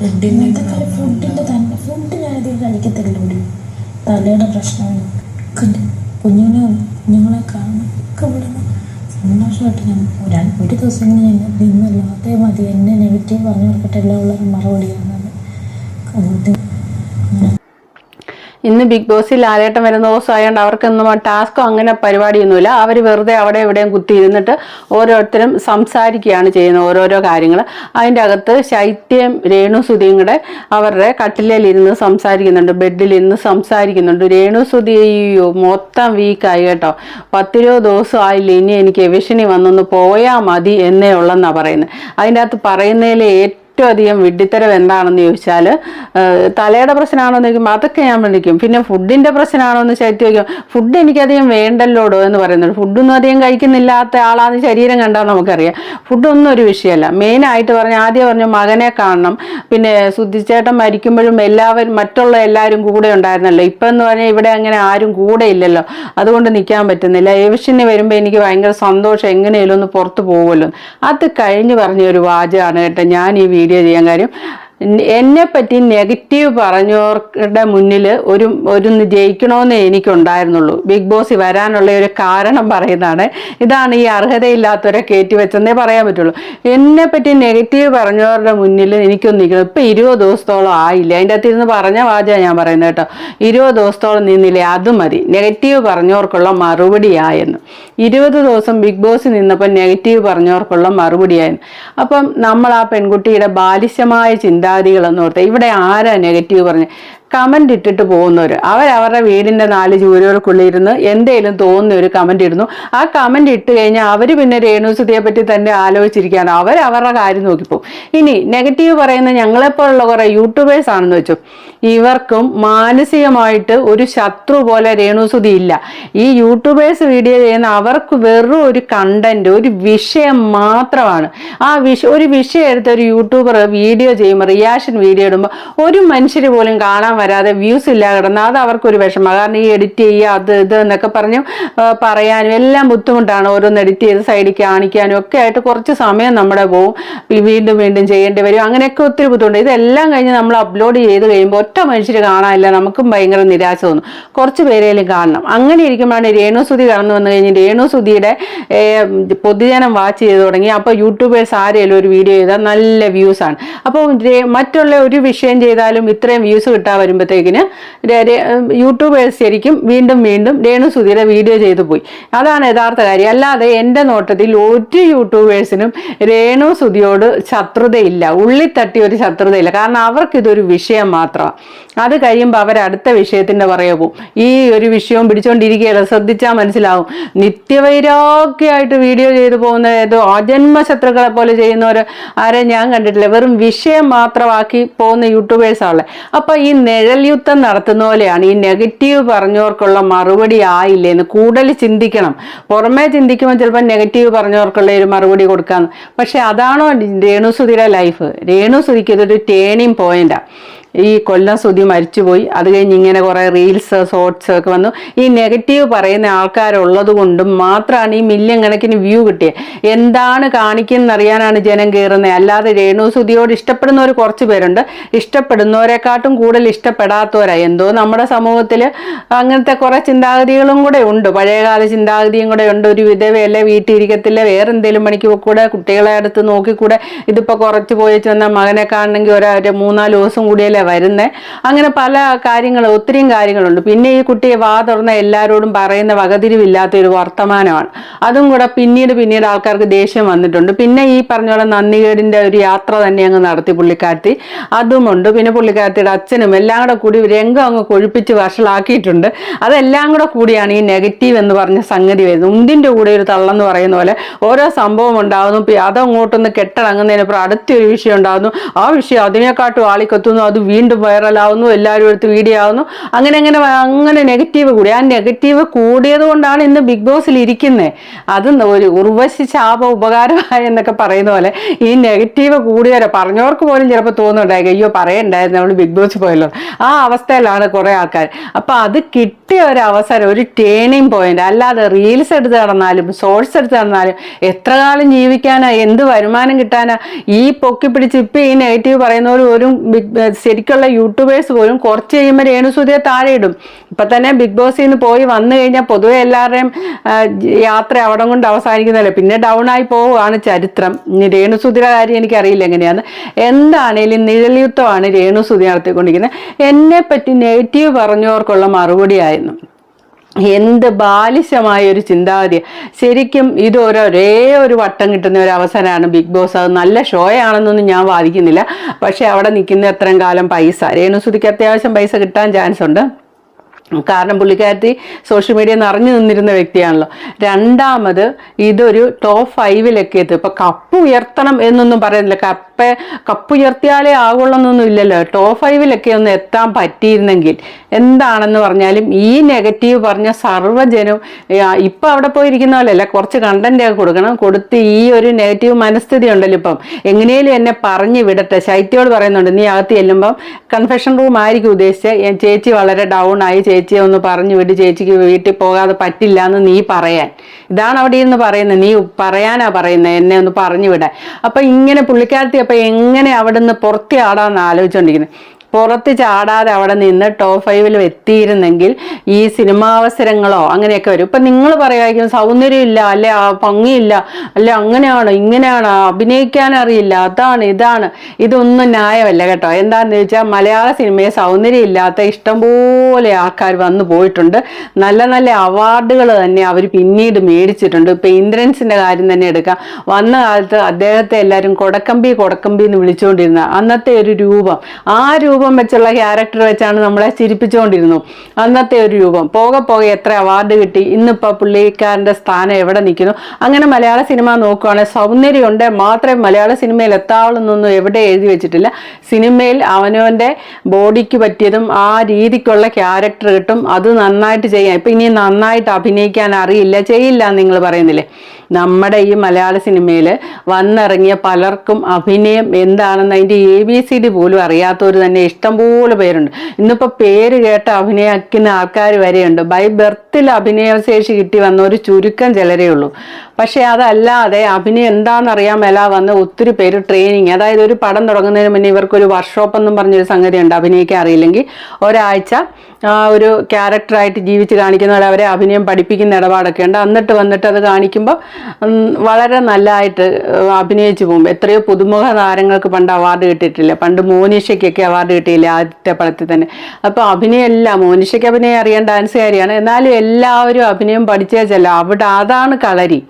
ഫുഡിന്റെ ഇങ്ങനത്തെ ഫുഡിന്റെ തന്നെ. ഫുഡ് ഞാനധികം കഴിക്കത്തില്ലൂടി തലയുടെ പ്രശ്നമാണ്. കുഞ്ഞ് കുഞ്ഞിനെ കുഞ്ഞുങ്ങളെ കാണും ഒക്കെ സന്തോഷമായിട്ട് ഞാൻ ഒരു ഒരു ദിവസം ഇങ്ങനെ ഞാൻ നിന്നല്ലാതെ മതി. എന്നെ നെഗറ്റീവ് പറഞ്ഞു കൊടുക്കട്ടെ എല്ലാം എല്ലാവരും മറുപടി ബുദ്ധി ഇന്ന് ബിഗ് ബോസിൽ ലാലേട്ടൻ വരുന്ന ദിവസം ആയതുകൊണ്ട് അവർക്കൊന്നും ടാസ്കോ അങ്ങനെ പരിപാടിയൊന്നുമില്ല. അവർ വെറുതെ അവിടെ എവിടെയും കുത്തി ഇരുന്നിട്ട് ഓരോരുത്തരും സംസാരിക്കുകയാണ് ചെയ്യുന്നത് ഓരോരോ കാര്യങ്ങൾ അതിന്റെ അകത്ത് ശൈത്യം രേണു സുധിയും കൂടെ അവരുടെ കട്ടിലിരുന്ന് സംസാരിക്കുന്നുണ്ട് ബെഡിലിരുന്ന് സംസാരിക്കുന്നുണ്ട്. രേണു സുധി മൊത്തം വീക്കായി കേട്ടോ. പത്തിരുപത് ദിവസം ആയില്ല ഇനി എനിക്ക് എവിഷണി വന്നൊന്ന് പോയാൽ മതി എന്നേ ഉള്ളെന്നാണ് പറയുന്നത്. അതിന്റെ അകത്ത് പറയുന്നതിലെ ഏറ്റവും ഏറ്റവും അധികം വിഡ്ഢിത്തരം എന്താണെന്ന് ചോദിച്ചാൽ തലയുടെ പ്രശ്നമാണോ എന്ന് ചോദിക്കുമ്പോൾ അതൊക്കെ ഞാൻ വിളിക്കും. പിന്നെ ഫുഡിന്റെ പ്രശ്നമാണോ എന്ന് ശൈത്യം ചോദിക്കും ഫുഡ് എനിക്കധികം വേണ്ടല്ലോടോ? എന്ന് പറയുന്നത് ഫുഡൊന്നും അധികം കഴിക്കുന്നില്ലാത്ത ആളാന്ന് ശരീരം കണ്ടാൽ നമുക്കറിയാം. ഫുഡൊന്നും ഒരു വിഷയമല്ല. മെയിനായിട്ട് പറഞ്ഞ ആദ്യം പറഞ്ഞു മകനെ കാണണം. പിന്നെ സുധിച്ചേട്ടൻ മരിക്കുമ്പോഴും എല്ലാവരും മറ്റുള്ള എല്ലാവരും കൂടെ ഉണ്ടായിരുന്നല്ലോ. ഇപ്പം എന്ന് പറഞ്ഞാൽ ഇവിടെ അങ്ങനെ ആരും കൂടെ ഇല്ലല്ലോ. അതുകൊണ്ട് നിൽക്കാൻ പറ്റുന്നില്ല. ഏവിഷന് വരുമ്പോൾ എനിക്ക് ഭയങ്കര സന്തോഷം. എങ്ങനെയല്ലോ ഒന്ന് പുറത്തു പോകുമല്ലോ അത് കഴിഞ്ഞ് പറഞ്ഞ ഒരു വാചകമാണ് കേട്ടോ. ഞാൻ ഈ വീഡിയോ ചെയ്യാൻ കാര്യം. എന്നെ പറ്റി നെഗറ്റീവ് പറഞ്ഞവരുടെ മുന്നിൽ ഒരു ഒരു ജയിക്കണമെന്നേ എനിക്കുണ്ടായിരുന്നുള്ളൂ. ബിഗ് ബോസ് വരാനുള്ള ഒരു കാരണം പറയുന്നതാണ്. ഇതാണ് ഈ അർഹതയില്ലാത്തവരെ കയറ്റി വെച്ചെന്നേ പറയാൻ പറ്റുള്ളൂ. എന്നെ പറ്റി നെഗറ്റീവ് പറഞ്ഞവരുടെ മുന്നിൽ എനിക്കൊന്നും നിൽക്കണം ഇപ്പം ഇരുപത് ദിവസത്തോളം ആയില്ല? അതിന്റെ അകത്ത് ഇരുന്ന് പറഞ്ഞ വാചകം ഞാൻ പറയുന്നത് കേട്ടോ. ഇരുപത് ദിവസത്തോളം നിന്നില്ലേ അത് മതി. നെഗറ്റീവ് പറഞ്ഞവർക്കുള്ള മറുപടിയായെന്ന്. ഇരുപത് ദിവസം ബിഗ് ബോസ് നിന്നപ്പോൾ നെഗറ്റീവ് പറഞ്ഞവർക്കുള്ള മറുപടിയായിരുന്നു അപ്പം നമ്മൾ ആ പെൺകുട്ടിയുടെ ബാലിശമായ ചിന്താഗതികളെന്ന് ഓർത്ത് ഇവിടെ ആരാ നെഗറ്റീവ് പറഞ്ഞ്? കമന്റ് ഇട്ടിട്ട് പോകുന്നവർ അവരവരുടെ വീടിന്റെ നാല് ചൂരുകൾക്കുള്ളിൽ ഇരുന്ന് എന്തേലും തോന്നുന്ന ഒരു കമന്റ് ഇടുന്നു. ആ കമന്റ് ഇട്ട് കഴിഞ്ഞാൽ അവർ പിന്നെ രേണുസുതിയെ പറ്റി തന്നെ ആലോചിച്ചിരിക്കുകയാണ്. അവർ അവരുടെ കാര്യം നോക്കിപ്പോവും. ഇനി നെഗറ്റീവ് പറയുന്ന ഞങ്ങളെപ്പോലുള്ള കുറെ യൂട്യൂബേഴ്സ് ആണെന്ന് വെച്ചു. ഇവർക്കും മാനസികമായിട്ട് ഒരു ശത്രു പോലെ രേണുസുതി ഇല്ല. ഈ യൂട്യൂബേഴ്സ് വീഡിയോ ചെയ്യുന്ന അവർക്ക് വെറും ഒരു കണ്ടന്റ് ഒരു വിഷയം മാത്രമാണ്. ആ വിഷ ഒരു വിഷയം എടുത്ത് ഒരു യൂട്യൂബർ വീഡിയോ ചെയ്യുമ്പോൾ റിയാക്ഷൻ വീഡിയോ ഇടുമ്പോൾ ഒരു മനുഷ്യർ പോലും കാണാൻ വരാതെ വ്യൂസ് ഇല്ല കിടന്ന് അത് അവർക്കൊരു വിഷമം. കാരണം ഈ എഡിറ്റ് ചെയ്യുക അത് ഇത് എന്നൊക്കെ പറഞ്ഞു പറയാനും എല്ലാം ബുദ്ധിമുട്ടാണ്. ഓരോന്ന് എഡിറ്റ് ചെയ്ത് സൈഡിൽ കാണിക്കാനും ഒക്കെ ആയിട്ട് കുറച്ച് സമയം നമ്മുടെ പോവും. വീണ്ടും വീണ്ടും ചെയ്യേണ്ടി വരും. അങ്ങനെയൊക്കെ ഒത്തിരി ബുദ്ധിമുട്ട് ഇതെല്ലാം കഴിഞ്ഞ് നമ്മൾ അപ്ലോഡ് ചെയ്ത് കഴിയുമ്പോൾ ഒറ്റ മനുഷ്യർ കാണാനില്ല. നമുക്കും ഭയങ്കര നിരാശ തോന്നും. കുറച്ച് പേരെയും കാണണം. അങ്ങനെ ഇരിക്കുമ്പോഴാണ് രേണുസുതി കടന്നു വന്നു കഴിഞ്ഞ് രേണുസുതിയുടെ പൊതുജനം വാച്ച് ചെയ്ത് തുടങ്ങി. അപ്പോൾ യൂട്യൂബേഴ്സ് ആരെങ്കിലും ഒരു വീഡിയോ ചെയ്താൽ നല്ല വ്യൂസാണ് അപ്പോൾ മറ്റുള്ള ഒരു വിഷയം ചെയ്താലും ഇത്രയും വ്യൂസ് കിട്ടാൻ വരുമ്പോഴത്തേക്കിന് യൂട്യൂബേഴ്സ് ശരിക്കും വീണ്ടും വീണ്ടും രേണു രേണുസുതിയുടെ വീഡിയോ ചെയ്തു പോയി. അതാണ് യഥാർത്ഥ കാര്യം. അല്ലാതെ എന്റെ നോട്ടത്തിൽ ഒരു യൂട്യൂബേഴ്സിനും രേണുസുതിയോട് ശത്രുതയില്ല. ഉള്ളിൽ തട്ടി ഒരു ശത്രുതയില്ല. കാരണം അവർക്കിതൊരു വിഷയം മാത്രമാണ്. അത് കഴിയുമ്പോൾ അവർ അടുത്ത വിഷയത്തിന്റെ പുറകെ പോകും. ഈ ഒരു വിഷയവും പിടിച്ചുകൊണ്ടിരിക്കുകയല്ല ശ്രദ്ധിച്ചാൽ മനസ്സിലാവും. നിത്യവൈരാഗ്യമായിട്ട് വീഡിയോ ചെയ്തു പോകുന്ന ഏതോ അജന്മ ശത്രുക്കളെ പോലെ ചെയ്യുന്നവർ ആരെ ഞാൻ കണ്ടിട്ടില്ല. വെറും വിഷയം മാത്രമാക്കി പോകുന്ന യൂട്യൂബേഴ്സാണല്ലേ ആണല്ലേ അപ്പൊ ഈ നിഴൽ യുദ്ധം നടത്തുന്ന പോലെയാണ്. ഈ നെഗറ്റീവ് പറഞ്ഞവർക്കുള്ള മറുപടി ആയില്ലേന്ന് കൂടുതൽ ചിന്തിക്കണം. പുറമേ ചിന്തിക്കുമ്പോൾ ചിലപ്പോൾ നെഗറ്റീവ് പറഞ്ഞവർക്കുള്ള ഒരു മറുപടി കൊടുക്കാന്ന്. പക്ഷെ അതാണോ രേണുസുതിയുടെ ലൈഫ് രേണുസുതിക്ക് ഇതൊരു ടേണിങ് പോയിന്റാണ് ഈ കൊല്ലം സുതി മരിച്ചുപോയി. അത് കഴിഞ്ഞ് ഇങ്ങനെ കുറേ റീൽസ് ഷോർട്സ് ഒക്കെ വന്നു. ഈ നെഗറ്റീവ് പറയുന്ന ആൾക്കാരുള്ളത് കൊണ്ടും മാത്രമാണ് ഈ മില്യൺ കണക്കിന് വ്യൂ കിട്ടിയത് എന്താണ് കാണിക്കുന്നത് അറിയാനാണ് ജനം കയറുന്നത് അല്ലാതെ രേണു സുതിയോട് ഇഷ്ടപ്പെടുന്നവർ കുറച്ച് പേരുണ്ട്. ഇഷ്ടപ്പെടുന്നവരെക്കാട്ടും കൂടുതൽ ഇഷ്ടപ്പെടാത്തവരാ. എന്തോ നമ്മുടെ സമൂഹത്തിൽ അങ്ങനത്തെ കുറേ ചിന്താഗതികളും കൂടെ ഉണ്ട്. പഴയകാല ചിന്താഗതിയും കൂടെ ഉണ്ട്. ഒരു വിധവയല്ലേ വേറെ എന്തെങ്കിലും പണിക്ക് കൂടെ കുട്ടികളെ അടുത്ത് നോക്കിക്കൂടെ? ഇതിപ്പോൾ കുറച്ച് പോയി ചെന്ന മകനെ കാണണമെങ്കിൽ ഒരു മൂന്നാൽ ദിവസം കൂടിയല്ലേ വരുന്നത് അങ്ങനെ പല കാര്യങ്ങൾ ഒത്തിരിയും കാര്യങ്ങളുണ്ട്. പിന്നെ ഈ കുട്ടിയെ വാ തുറന്ന എല്ലാവരോടും പറയുന്ന വകതിരിവില്ലാത്ത ഒരു വർത്തമാനമാണ്. അതും കൂടെ പിന്നീട് പിന്നീട് ആൾക്കാർക്ക് ദേഷ്യം വന്നിട്ടുണ്ട്. പിന്നെ ഈ പറഞ്ഞ പോലെ നന്ദികേടിന്റെ ഒരു യാത്ര തന്നെ അങ്ങ് നടത്തി പുള്ളിക്കാരത്തി. അതുമുണ്ട്. പിന്നെ പുള്ളിക്കാരത്തിയുടെ അച്ഛനും എല്ലാം കൂടെ കൂടി രംഗം അങ്ങ് കൊഴുപ്പിച്ച് വഷളാക്കിയിട്ടുണ്ട്. അതെല്ലാം കൂടെ കൂടിയാണ് ഈ നെഗറ്റീവ് എന്ന് പറഞ്ഞ സംഗതി വരുന്നത്. ഉന്തിന്റെ കൂടെ ഒരു തള്ളെന്ന് പറയുന്ന പോലെ ഓരോ സംഭവം ഉണ്ടാകുന്നു അതങ്ങോട്ടൊന്ന് കെട്ടടങ്ങുന്നതിനപ്പുറം അടുത്തൊരു വിഷയം ഉണ്ടാകുന്നു ആ വിഷയം അതിനെക്കാട്ടും ആളിക്കത്തുന്നു. അത് വീണ്ടും വൈറലാവുന്നു എല്ലാവരും എടുത്ത് വീഡിയോ ആവുന്നു. അങ്ങനെ അങ്ങനെ അങ്ങനെ നെഗറ്റീവ് കൂടി. ആ നെഗറ്റീവ് കൂടിയത് കൊണ്ടാണ് ഇന്ന് ബിഗ് ബോസിൽ ഇരിക്കുന്നത് അത് ഒരു ഉർവശി ശാപ ഉപകാരമായി എന്നൊക്കെ പറയുന്ന പോലെ ഈ നെഗറ്റീവ് കൂടിയവരെ പറഞ്ഞവർക്ക് പോലും ചിലപ്പോൾ തോന്നുന്നുണ്ടായി അയ്യോ പറയണ്ടായിരുന്നു നമ്മൾ ബിഗ് ബോസ് പോയല്ലോ. ആ അവസ്ഥയിലാണ് കുറേ ആൾക്കാർ അപ്പൊ അത് കിട്ടി കിട്ടിയ ഒരു അവസരം ഒരു ടേണിങ് പോയിന്റ് അല്ലാതെ റീൽസ് എടുത്ത് നടന്നാലും ഷോർട്സ് എടുത്ത് നടന്നാലും എത്ര കാലം ജീവിക്കാനാ എന്ത് വരുമാനം കിട്ടാനാ ഈ പൊക്കി പിടിച്ച് ഇപ്പം ഈ നെഗറ്റീവ് പറയുന്നവർ ഒരു ശരിക്കുള്ള യൂട്യൂബേഴ്സ് പോലും കുറച്ച് കഴിയുമ്പോൾ രേണുസുതിയെ താഴെ ഇടും. ഇപ്പൊ തന്നെ ബിഗ് ബോസിൽ നിന്ന് പോയി വന്നു കഴിഞ്ഞാൽ പൊതുവെ എല്ലാവരുടെയും യാത്ര അവിടെ കൊണ്ട് അവസാനിക്കുന്നതല്ലേ. പിന്നെ ഡൗൺ ആയി പോവുകയാണ് ചരിത്രം. രേണുസുതിയുടെ കാര്യം എനിക്കറിയില്ല എങ്ങനെയാണ് എന്താണേലും നിഴൽയുദ്ധമാണ് രേണുസുതി നടത്തിക്കൊണ്ടിരിക്കുന്നത്. എന്നെ പറ്റി നെഗറ്റീവ് പറഞ്ഞവർക്കുള്ള മറുപടിയായിരുന്നു എന്ത് ബാലിശമായ ഒരു ചിന്താഗതി. ശരിക്കും ഇത് ഒരു ഒരേ ഒരു വട്ടം കിട്ടുന്ന ഒരു അവസരമാണ് ബിഗ് ബോസ്. അത് നല്ല ഷോയാണെന്നൊന്നും ഞാൻ വാദിക്കുന്നില്ല. പക്ഷേ അവിടെ നിൽക്കുന്ന എത്രയും കാലം പൈസ. രേണുസുതിക്ക് അത്യാവശ്യം പൈസ കിട്ടാൻ ചാൻസ് ഉണ്ട് കാരണം പുള്ളിക്കാരത്തി സോഷ്യൽ മീഡിയ നിറഞ്ഞു നിന്നിരുന്ന വ്യക്തിയാണല്ലോ. രണ്ടാമത് ഇതൊരു ടോപ്പ് ഫൈവിലൊക്കെ എത്തും. ഇപ്പൊ കപ്പ് ഉയർത്തണം എന്നൊന്നും പറയുന്നില്ല. കപ്പ് കപ്പ് ഉയർത്തിയാലേ ആകുള്ളൊന്നൊന്നും ഇല്ലല്ലോ. ടോപ്പ് ഫൈവിലൊക്കെ ഒന്ന് എത്താൻ പറ്റിയിരുന്നെങ്കിൽ എന്താണെന്ന് പറഞ്ഞാലും ഈ നെഗറ്റീവ് പറഞ്ഞ സർവജനവും ഇപ്പൊ അവിടെ പോയിരിക്കുന്ന പോലെയല്ല കുറച്ച് കണ്ടന്റ് ഒക്കെ കൊടുക്കണം. കൊടുത്ത് ഈ ഒരു നെഗറ്റീവ് മനസ്ഥിതി ഉണ്ടല്ലോ ഇപ്പം. എങ്ങനെയും എന്നെ പറഞ്ഞു വിടട്ടെ. ശൈത്യോട് പറയുന്നുണ്ട് നീ അകത്ത് ചെല്ലുമ്പം കൺഫെഷൻ റൂം ആയിരിക്കും ഉദ്ദേശിച്ചത് ചേച്ചി വളരെ ഡൗൺ ആയി ചേച്ചിയെ ഒന്ന് പറഞ്ഞു വിട്ട് ചേച്ചിക്ക് വീട്ടിൽ പോകാതെ പറ്റില്ല എന്ന് നീ പറയാൻ. ഇതാണ് അവിടെ ഇരുന്ന് പറയുന്നത്. നീ പറയാനാ പറയുന്നത്. എന്നെ ഒന്ന് പറഞ്ഞു വിടാൻ. അപ്പൊ ഇങ്ങനെ പുള്ളിക്കാരത്തി അപ്പൊ എങ്ങനെ അവിടെ നിന്ന് പുറത്തി ആടാന്ന് ആലോചിച്ചുകൊണ്ടിരിക്കുന്നത് പുറത്ത് ചാടാതെ അവിടെ നിന്ന് ടോപ്പ് ഫൈവിൽ എത്തിയിരുന്നെങ്കിൽ ഈ സിനിമാവസരങ്ങളോ അങ്ങനെയൊക്കെ വരും. ഇപ്പൊ നിങ്ങൾ പറയുമായിരിക്കും സൗന്ദര്യമില്ല അല്ലെ ഭംഗിയില്ല അല്ലെ അങ്ങനെയാണ് ഇങ്ങനെയാണ് അഭിനയിക്കാൻ അറിയില്ല അതാണ് ഇതാണ്. ഇതൊന്നും ന്യായമല്ല കേട്ടോ. എന്താണെന്ന് ചോദിച്ചാൽ മലയാള സിനിമയെ സൗന്ദര്യം ഇല്ലാത്ത ഇഷ്ടംപോലെ ആൾക്കാർ വന്നു പോയിട്ടുണ്ട്. നല്ല നല്ല അവാർഡുകൾ തന്നെ അവർ പിന്നീട് മേടിച്ചിട്ടുണ്ട്. ഇപ്പൊ ഇന്ദ്രൻസിന്റെ കാര്യം തന്നെ എടുക്കാം. വന്ന കാലത്ത് അദ്ദേഹത്തെ എല്ലാവരും കൊടക്കമ്പി കൊടക്കമ്പി എന്ന് വിളിച്ചുകൊണ്ടിരുന്ന അന്നത്തെ ഒരു രൂപം. ആ രൂപം വെച്ചുള്ള ക്യാരക്ടർ വെച്ചാണ് നമ്മളെ ചിരിപ്പിച്ചുകൊണ്ടിരുന്നു. അന്നത്തെ ഒരു രൂപം. പോകെ പോകെ എത്ര അവാർഡ് കിട്ടി. ഇന്നിപ്പോൾ പുള്ളിക്കാരന്റെ സ്ഥാനം എവിടെ നിൽക്കുന്നു? അങ്ങനെ മലയാള സിനിമ നോക്കുകയാണെങ്കിൽ സൗന്ദര്യം ഉണ്ട് മാത്രമേ മലയാള സിനിമയിൽ എത്താവുള്ളൊന്നും എവിടെ എഴുതി വെച്ചിട്ടില്ല. സിനിമയിൽ അവനവന്റെ ബോഡിക്ക് പറ്റിയതും ആ രീതിക്കുള്ള ക്യാരക്ടർ കിട്ടും. അത് നന്നായിട്ട് ചെയ്യാം. ഇപ്പം ഇനി നന്നായിട്ട് അഭിനയിക്കാൻ അറിയില്ല. ചെയ്യില്ല നിങ്ങൾ പറയുന്നില്ലേ? നമ്മുടെ ഈ മലയാള സിനിമയിൽ വന്നിറങ്ങിയ പലർക്കും അഭിനയം എന്താണെന്ന് അതിന്റെ എ ബി സി ഡി പോലും അറിയാത്തവർ തന്നെ ഇഷ്ടംപോലെ പേരുണ്ട്. ഇന്നിപ്പോൾ പേര് കേട്ട് അഭിനയിക്കുന്ന ആൾക്കാർ വരെയുണ്ട്. ബൈ ബർത്തിൽ അഭിനയശേഷി കിട്ടി വന്ന ഒരു ചുരുക്കം ചിലരേ ഉള്ളൂ. പക്ഷേ അതല്ലാതെ അഭിനയം എന്താണെന്നറിയാൻ മേല വന്ന് ഒത്തിരി പേര് ട്രെയിനിങ് അതായത് ഒരു പടം തുടങ്ങുന്നതിന് മുന്നേ ഇവർക്കൊരു വർക്ക്ഷോപ്പ് എന്നും പറഞ്ഞൊരു സംഗതിയുണ്ട് അഭിനയിക്കാൻ അറിയില്ലെങ്കിൽ. ഒരാഴ്ച ഒരു ക്യാരക്ടറായിട്ട് ജീവിച്ച് കാണിക്കുന്നവരെ അവരെ അഭിനയം പഠിപ്പിക്കുന്ന ഇടപാടൊക്കെ ഉണ്ട്. എന്നിട്ട് വന്നിട്ട് അത് കാണിക്കുമ്പോൾ വളരെ നല്ലതായിട്ട് അഭിനയിച്ചു പോകും. എത്രയോ പുതുമുഖ താരങ്ങൾക്ക് പണ്ട് അവാർഡ് കിട്ടിയിട്ടില്ല. പണ്ട് മോനിഷയ്ക്കൊക്കെ അവാർഡ് കിട്ടിയില്ല ആദ്യത്തെ പടത്തിൽ തന്നെ. അപ്പോൾ അഭിനയം എല്ലാം മോനിഷയ്ക്ക് അഭിനയം അറിയാൻ ഡാൻസുകാരിയാണ് എന്നാലും എല്ലാവരും അഭിനയം പഠിച്ചേച്ചല്ല അവിടെ അതാണ് കളരി.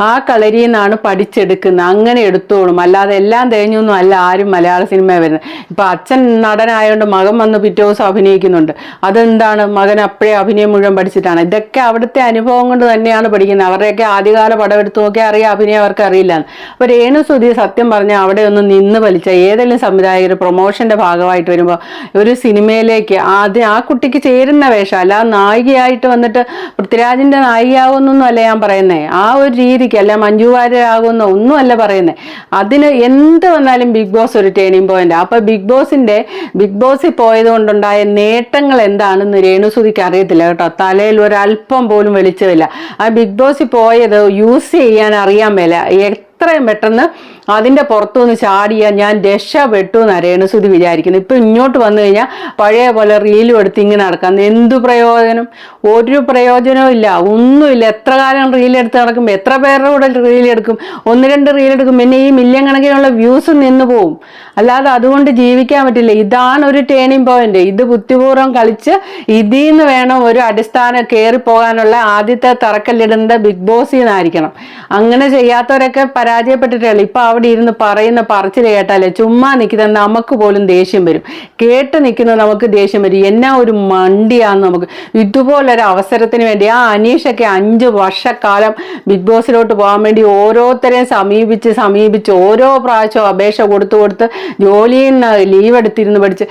ആ കളരിയിൽ നിന്നാണ് പഠിച്ചെടുക്കുന്നത്. അങ്ങനെ എടുത്തോളും. അല്ലാതെ എല്ലാം തേഞ്ഞൊന്നും അല്ല ആരും മലയാള സിനിമ വരുന്നത്. ഇപ്പൊ അച്ഛൻ നടനായതുകൊണ്ട് മകൻ വന്ന് പിറ്റേ ദിവസം അഭിനയിക്കുന്നുണ്ട്. അതെന്താണ്? മകൻ അപ്പോഴേ അഭിനയം മുഴുവൻ പഠിച്ചിട്ടാണ്. ഇതൊക്കെ അവിടുത്തെ അനുഭവം കൊണ്ട് തന്നെയാണ് പഠിക്കുന്നത്. അവരുടെയൊക്കെ ആദ്യകാല പടം എടുത്തു നോക്കിയാൽ അറിയാം അഭിനയം അവർക്ക് അറിയില്ല അപ്പൊ രേണു സുധി സത്യം പറഞ്ഞാൽ അവിടെ ഒന്ന് നിന്ന് വലിച്ച ഏതെങ്കിലും സംവിധായകർ പ്രൊമോഷന്റെ ഭാഗമായിട്ട് വരുമ്പോൾ ഒരു സിനിമയിലേക്ക് ആദ്യം ആ കുട്ടിക്ക് ചേരുന്ന വേഷം അല്ല നായികയായിട്ട് വന്നിട്ട് പൃഥ്വിരാജിന്റെ നായികയാവുന്നൊന്നും അല്ല ഞാൻ പറയുന്നത് ആ ഒരു രീതിക്ക് അല്ല മഞ്ജു വാര്യരാകുന്ന ഒന്നുമല്ല പറയുന്നത് അതിന് എന്ത് വന്നാലും ബിഗ് ബോസ് ഒരു ടേണിംഗ് പോയിന്റ് അപ്പൊ ബിഗ് ബോസിന്റെ ബിഗ് ബോസിൽ പോയത് കൊണ്ടുണ്ടായ നേട്ടങ്ങൾ എന്താണെന്ന് രേണുസുതിക്ക് അറിയത്തില്ല കേട്ടോ. തലയിൽ ഒരല്പം പോലും വെളിച്ചമില്ല. ആ ബിഗ് ബോസിൽ പോയത് യൂസ് ചെയ്യാൻ അറിയാൻ മേല. എത്രയും പെട്ടെന്ന് അതിന്റെ പുറത്തുനിന്ന് ചാടിയ ഞാൻ രക്ഷപ്പെട്ടു എന്നാണ് രേണുസുതി വിചാരിക്കുന്നത് ഇപ്പം ഇങ്ങോട്ട് വന്നു കഴിഞ്ഞാൽ പഴയ പോലെ റീലും എടുത്ത് ഇങ്ങനെ നടക്കാം എന്തു പ്രയോജനം? ഒരു പ്രയോജനവും ഇല്ല. ഒന്നുമില്ല. എത്ര കാലം റീലെടുത്ത് നടക്കും എത്ര പേരുടെ കൂടെ റീലെടുക്കും ഒന്ന് രണ്ട് റീലെടുക്കും പിന്നെ ഈ മില്യൺ കണക്കിനുള്ള വ്യൂസ് നിന്ന് പോവും. അല്ലാതെ അതുകൊണ്ട് ജീവിക്കാൻ പറ്റില്ല. ഇതാണ് ഒരു ടേണിംഗ് പോയിന്റ് ഇത് ബുദ്ധിപൂർവം കളിച്ച് ഇതിൽ നിന്ന് വേണം ഒരു അടിസ്ഥാനം കയറി പോകാനുള്ള ആദ്യത്തെ തറക്കല്ലിടുന്നത് ബിഗ് ബോസിൽ നിന്നായിരിക്കണം അങ്ങനെ ചെയ്യാത്തവരൊക്കെ പരാജയപ്പെട്ടിട്ടുള്ളൂ ഇപ്പൊ ഇരുന്ന് പറയുന്ന പറച്ചിൽ കേട്ടാലേ ചുമ്മാ നിൽക്കുന്ന നമുക്ക് പോലും ദേഷ്യം വരും. കേട്ട് നിൽക്കുന്ന നമുക്ക് ദേഷ്യം വരും. എന്നാ ഒരു മണ്ടിയാന്ന് നമുക്ക്. ഇതുപോലൊരു അവസരത്തിന് വേണ്ടി ആ അനീഷൊക്കെ അഞ്ച് വർഷക്കാലം ബിഗ് ബോസിലോട്ട് പോകാൻ വേണ്ടി ഓരോരുത്തരെയും സമീപിച്ച് സമീപിച്ച് ഓരോ പ്രാവശ്യവും അപേക്ഷ കൊടുത്തു കൊടുത്ത് ജോലിയിൽ നിന്ന് ലീവ് എടുത്തിരുന്ന് പഠിച്ച്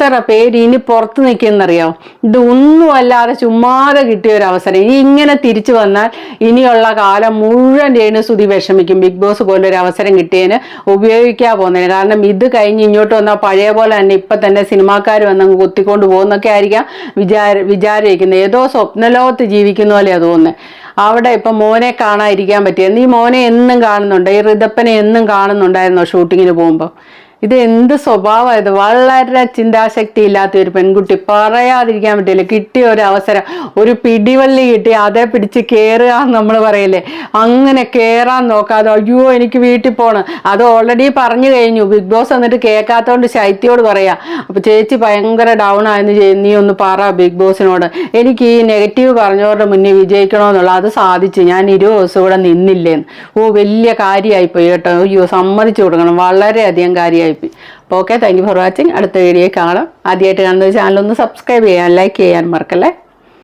എത്ര പേര് ഇനി പുറത്ത് നിൽക്കുന്നറിയോ ഇത് ഒന്നുമല്ലാതെ ചുമ്മാതെ കിട്ടിയ ഒരു അവസരം. ഇനി ഇങ്ങനെ തിരിച്ചു വന്നാൽ ഇനിയുള്ള കാലം മുഴുവൻ രേണുസുതി വിഷമിക്കും. ബിഗ് ബോസ് പോലെ ഒരു അവസരം കിട്ടിയതിന് ഉപയോഗിക്കാൻ പോകുന്നതിന് കാരണം ഇത് കഴിഞ്ഞ് ഇങ്ങോട്ട് വന്നാൽ പഴയ പോലെ തന്നെ ഇപ്പം തന്നെ സിനിമാക്കാർ വന്ന് കുത്തിക്കൊണ്ട് പോകുന്നൊക്കെ ആയിരിക്കാം വിചാര വിചാരിക്കുന്നത് ഏതോ സ്വപ്നലോകത്ത് ജീവിക്കുന്ന പോലെയാണ് തോന്നുന്നത് അവിടെ ഇപ്പം മോനെ കാണാതിരിക്കാൻ പറ്റിയ നീ മോനെ എന്നും കാണുന്നുണ്ട് ഈ ഋതപ്പനെ എന്നും കാണുന്നുണ്ടായിരുന്നോ ഷൂട്ടിങ്ങിന് പോകുമ്പോൾ ഇത് എന്ത് സ്വഭാവമായത്? വളരെ ചിന്താശക്തി ഇല്ലാത്ത ഒരു പെൺകുട്ടി. പറയാതിരിക്കാൻ പറ്റില്ല. കിട്ടിയ ഒരു അവസരം. ഒരു പിടിവള്ളി കിട്ടി അതേ പിടിച്ച് കയറുക നമ്മൾ പറയില്ലേ? അങ്ങനെ കയറാൻ നോക്കാതെ അയ്യോ എനിക്ക് വീട്ടിൽ പോകണം അത് ഓൾറെഡി പറഞ്ഞു കഴിഞ്ഞു. ബിഗ് ബോസ് എന്നിട്ട് കേൾക്കാത്തതുകൊണ്ട് ശൈത്യോട് പറയാ അപ്പൊ ചേച്ചി ഭയങ്കര ഡൗൺ ആയെന്ന് നീ ഒന്ന് പറ ബിഗ് ബോസിനോട് എനിക്ക് ഈ നെഗറ്റീവ് പറഞ്ഞവരുടെ മുന്നേ വിജയിക്കണമെന്നുള്ള അത് സാധിച്ചു. ഞാൻ ഇരുപത് ദിവസം ഇവിടെ നിന്നില്ലേന്ന്. ഓ വലിയ കാര്യമായിപ്പോയി കേട്ടോ. അയ്യോ സമ്മതിച്ചു കൊടുക്കണം. വളരെയധികം കാര്യമായിപ്പോയി അപ്പോൾ okay thank you for watching അടുത്ത വീഡിയോ കാണാം. ആദ്യമായിട്ട് കാണുന്ന ചാനലൊന്ന് സബ്സ്ക്രൈബ് ചെയ്യാൻ ലൈക്ക് ചെയ്യാൻ മറക്കല്ലേ?